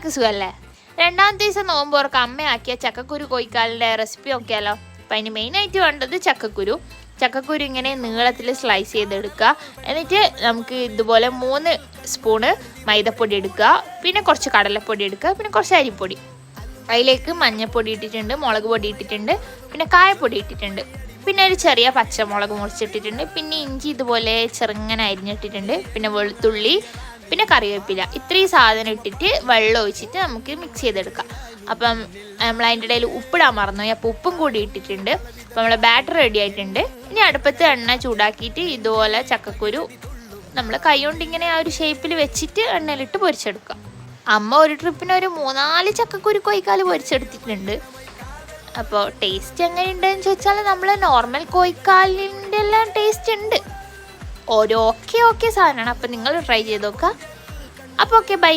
എല്ലാവർക്കും സുഖമല്ലേ രണ്ടാമത്തെ ദിവസം നോമ്പോർക്ക് അമ്മയാക്കിയ ചക്കക്കുരു കോയിക്കാലിന്റെ റെസിപ്പി നോക്കിയാലോ? അപ്പം അതിന് മെയിനായിട്ട് വേണ്ടത് ചക്കക്കുരു. ചക്കക്കുരു ഇങ്ങനെ നീളത്തിൽ സ്ലൈസ് ചെയ്തെടുക്കുക. എന്നിട്ട് നമുക്ക് ഇതുപോലെ മൂന്ന് സ്പൂണ് മൈദപ്പൊടി എടുക്കുക. പിന്നെ കുറച്ച് കടലപ്പൊടി എടുക്കുക. പിന്നെ കുറച്ച് അരിപ്പൊടി. അതിലേക്ക് മഞ്ഞൾപ്പൊടി ഇട്ടിട്ടുണ്ട് മുളക് പൊടി ഇട്ടിട്ടുണ്ട് പിന്നെ കായപ്പൊടി ഇട്ടിട്ടുണ്ട്. പിന്നെ ഒരു ചെറിയ പച്ചമുളക് മുറിച്ചിട്ടിട്ടുണ്ട്. പിന്നെ ഇഞ്ചി ഇതുപോലെ ചെറുങ്ങനെ അരിഞ്ഞിട്ടിട്ടുണ്ട്. പിന്നെ വെളുത്തുള്ളി പിന്നെ കറിവേപ്പില. ഇത്രയും സാധനം ഇട്ടിട്ട് വെള്ളം ഒഴിച്ചിട്ട് നമുക്ക് മിക്സ് ചെയ്തെടുക്കാം. അപ്പം നമ്മൾ അതിന്റെ ഇടയിൽ ഉപ്പിടാൻ മറന്നുപോയി അപ്പോൾ ഉപ്പും കൂടി ഇട്ടിട്ടുണ്ട്. അപ്പം നമ്മളെ ബാറ്റർ റെഡി ആയിട്ടുണ്ട്. ഇനി അടുപ്പത്ത് എണ്ണ ചൂടാക്കിയിട്ട് ഇതുപോലെ ചക്കക്കുരു നമ്മൾ കൈ കൊണ്ട് ഇങ്ങനെ ആ ഒരു ഷേപ്പിൽ വെച്ചിട്ട് എണ്ണയിലിട്ട് പൊരിച്ചെടുക്കുക അമ്മ ഒരു ട്രിപ്പിന് ഒരു മൂന്നാൽ ചക്കക്കുരു കോയിക്കാൽ പൊരിച്ചെടുത്തിട്ടുണ്ട്. അപ്പോൾ ടേസ്റ്റ് എങ്ങനെയുണ്ടെന്ന് ചോദിച്ചാൽ നമ്മൾ നോർമൽ കോഴിക്കാലിന്റെ എല്ലാം ടേസ്റ്റ് ഉണ്ട്. ഓരോ ഓക്കെ ഓക്കെ സാധനമാണ്. അപ്പോൾ നിങ്ങൾ ട്രൈ ചെയ്ത് നോക്കുക. അപ്പോൾ ഓക്കെ ബൈ